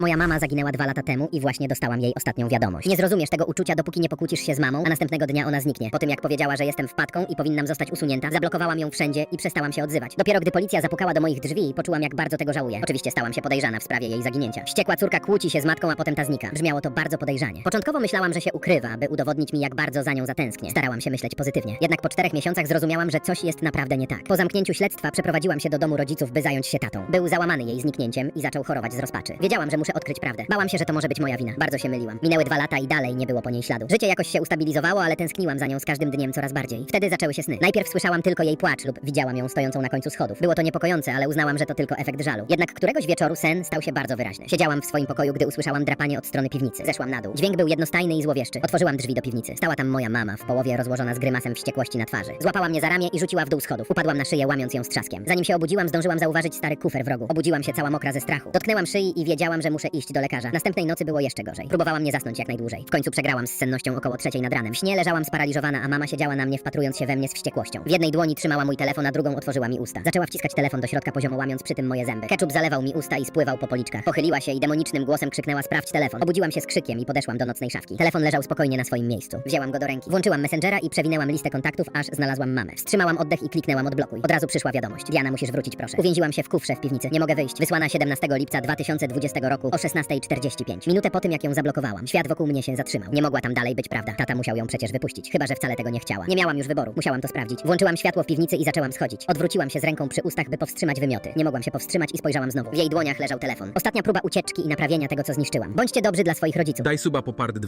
Moja mama zaginęła dwa lata temu i właśnie dostałam jej ostatnią wiadomość. Nie zrozumiesz tego uczucia, dopóki nie pokłócisz się z mamą, a następnego dnia ona zniknie. Po tym jak powiedziała, że jestem wpadką i powinnam zostać usunięta, zablokowałam ją wszędzie i przestałam się odzywać. Dopiero gdy policja zapukała do moich drzwi, poczułam jak bardzo tego żałuję. Oczywiście stałam się podejrzana w sprawie jej zaginięcia. Wściekła córka kłóci się z matką, a potem ta znika. Brzmiało to bardzo podejrzanie. Początkowo myślałam, że się ukrywa, by udowodnić mi jak bardzo za nią zatęsknię. Starałam się myśleć pozytywnie. Jednak po czterech miesiącach zrozumiałam, że coś jest naprawdę nie tak. Po zamknięciu śledztwa przeprowadziłam się do domu rodziców, by zająć się tatą. Był załamany jej zniknięciem i zaczął chorować z rozpaczy. Wiedziałam, że muszę odkryć prawdę. Bałam się, że to może być moja wina. Bardzo się myliłam. Minęły dwa lata i dalej nie było po niej śladu. Życie jakoś się ustabilizowało, ale tęskniłam za nią z każdym dniem coraz bardziej. Wtedy zaczęły się sny. Najpierw słyszałam tylko jej płacz lub widziałam ją stojącą na końcu schodów. Było to niepokojące, ale uznałam, że to tylko efekt żalu. Jednak któregoś wieczoru sen stał się bardzo wyraźny. Siedziałam w swoim pokoju, gdy usłyszałam drapanie od strony piwnicy. Zeszłam na dół. Dźwięk był jednostajny i złowieszczy. Otworzyłam drzwi do piwnicy. Stała tam moja mama, w połowie rozłożona z grymasem wściekłości na twarzy. Złapała mnie za ramię i rzuciła w dół schodów. Upadłam na szyję, łamiąc ją z trzaskiem. Zanim się obudziłam, zdążyłam zauważyć stary kufer w rogu. Obudziłam się cała mokra ze strachu. Dotknęłam szyi i wiedziałam, że muszę iść do lekarza. Następnej nocy było jeszcze gorzej. Próbowałam nie zasnąć jak najdłużej. W końcu przegrałam z sennością około trzeciej nad ranem. W śnie leżałam sparaliżowana, a mama siedziała na mnie, wpatrując się we mnie z wściekłością. W jednej dłoni trzymała mój telefon, a drugą otworzyła mi usta. Zaczęła wciskać telefon do środka poziomo łamiąc przy tym moje zęby. Ketchup zalewał mi usta i spływał po policzkach. Pochyliła się i demonicznym głosem krzyknęła sprawdź telefon. Obudziłam się z krzykiem i podeszłam do nocnej szafki. Telefon leżał spokojnie na swoim miejscu. Wzięłam go do ręki. Włączyłam Messengera i przewinęłam listę kontaktów, aż znalazłam mamę. Wstrzymałam oddech i kliknęłam odblokuj. Od razu przyszła wiadomość. Diana, musisz wrócić proszę. Uwięziłam się w kufrze w piwnicy. Nie mogę wyjść. Wysłana 17 lipca 2020 roku o 16.45. Minutę po tym jak ją zablokowałam. Świat wokół mnie się zatrzymał. Nie mogła tam dalej być prawda. Tata musiał ją przecież wypuścić. Chyba, że wcale tego nie chciała. Nie miałam już wyboru. Musiałam to sprawdzić. Włączyłam światło w piwnicy i zaczęłam schodzić. Odwróciłam się z ręką przy ustach, by powstrzymać wymioty. Nie mogłam się powstrzymać i spojrzałam znowu. W jej dłoniach leżał telefon. Ostatnia próba ucieczki i naprawienia tego, co zniszczyłam. Bądźcie dobrzy dla swoich rodziców. Daj suba po part 2.